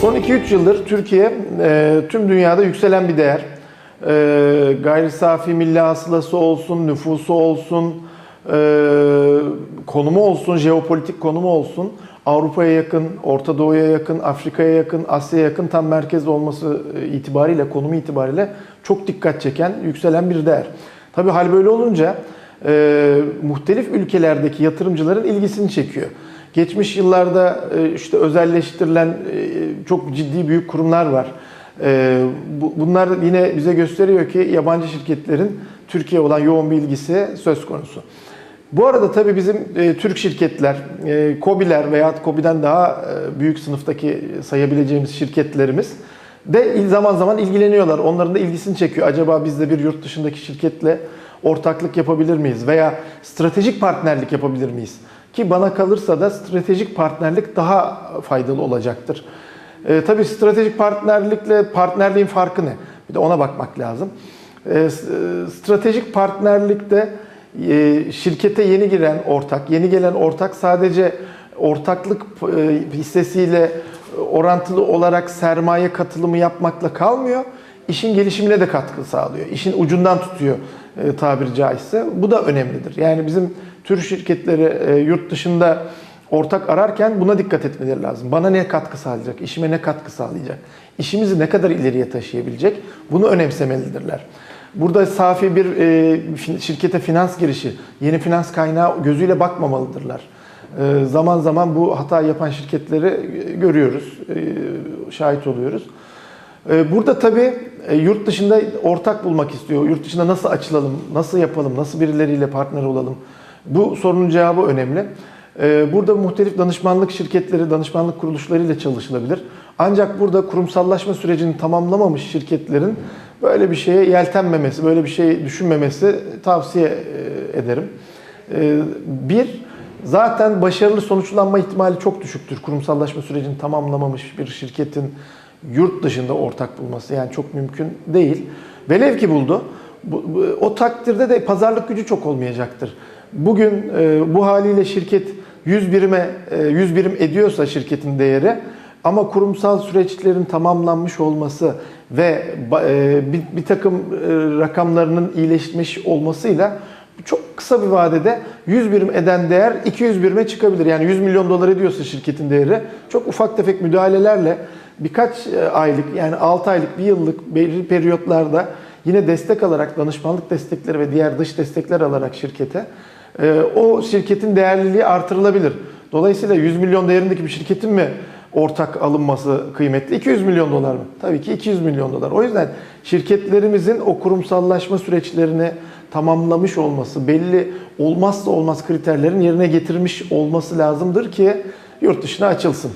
Son 2-3 yıldır Türkiye e, tüm dünyada yükselen bir değer. E, gayri safi milli hasılası olsun, nüfusu olsun, e, konumu olsun, jeopolitik konumu olsun. Avrupa'ya yakın, Orta Doğu'ya yakın, Afrika'ya yakın, Asya'ya yakın tam merkez olması e, itibariyle, konumu itibariyle çok dikkat çeken, yükselen bir değer. Tabii hal böyle olunca e, muhtelif ülkelerdeki yatırımcıların ilgisini çekiyor. Geçmiş yıllarda e, işte özelleştirilen e, çok ciddi büyük kurumlar var. E, bu- Bunlar yine bize gösteriyor ki yabancı şirketlerin Türkiye olan yoğun bir ilgisi söz konusu. Bu arada tabii bizim Türk şirketler, e, KOBİ'ler veya KOBİ'den daha büyük sınıftaki sayabileceğimiz şirketlerimiz de zaman zaman ilgileniyorlar. Onların da ilgisini çekiyor. Acaba biz de bir yurt dışındaki şirketle ortaklık yapabilir miyiz? Veya stratejik partnerlik yapabilir miyiz? Ki bana kalırsa da stratejik partnerlik daha faydalı olacaktır. E, tabii stratejik partnerlikle partnerliğin farkı ne? Bir de ona bakmak lazım. E, e, stratejik partnerlikte e, şirkete yeni giren ortak, yeni gelen ortak sadece ortaklık e, hissesiyle orantılı olarak sermaye katılımı yapmakla kalmıyor. İşin gelişimine de katkı sağlıyor. İşin ucundan tutuyor e, tabiri caizse. Bu da önemlidir. Yani bizim tür şirketleri e, yurt dışında ortak ararken buna dikkat etmeleri lazım. Bana ne katkı sağlayacak? İşime ne katkı sağlayacak? İşimizi ne kadar ileriye taşıyabilecek? Bunu önemsemelidirler. Burada safi bir e, şirkete finans girişi, yeni finans kaynağı gözüyle bakmamalıdırlar. E, zaman zaman bu hata yapan şirketleri e, görüyoruz, e, şahit oluyoruz. E, burada tabii e, yurt dışında ortak bulmak istiyor. Yurt dışında nasıl açılalım, nasıl yapalım, nasıl birileriyle partner olalım? Bu sorunun cevabı önemli. E, Burada muhtelif danışmanlık şirketleri, danışmanlık kuruluşlarıyla çalışılabilir. Ancak burada kurumsallaşma sürecini tamamlamamış şirketlerin böyle bir şeye yeltenmemesi, böyle bir şey düşünmemesi tavsiye e, ederim. E, Bir, zaten başarılı sonuçlanma ihtimali çok düşüktür. Kurumsallaşma sürecini tamamlamamış bir şirketin yurt dışında ortak bulması yani çok mümkün değil. Velev ki buldu. Bu, bu- o takdirde de pazarlık gücü çok olmayacaktır. Bugün e, bu haliyle şirket 100 birime e, 100 birim ediyorsa şirketin değeri ama kurumsal süreçlerin tamamlanmış olması ve e, bir, bir takım e, rakamlarının iyileşmiş olmasıyla çok kısa bir vadede 100 birim eden değer 200 birime çıkabilir. Yani 100 milyon dolar ediyorsa şirketin değeri çok ufak tefek müdahalelerle birkaç e, aylık yani 6 aylık bir yıllık belirli periyotlarda yine destek alarak danışmanlık destekleri ve diğer dış destekler alarak şirkete e, o şirketin değerliliği artırılabilir. Dolayısıyla 100 milyon değerindeki bir şirketin mi ortak alınması kıymetli? 200 milyon dolar mı? Tabii ki 200 milyon dolar. O yüzden şirketlerimizin o kurumsallaşma süreçlerini tamamlamış olması, belli olmazsa olmaz kriterlerin yerine getirmiş olması lazımdır ki yurt dışına açılsın.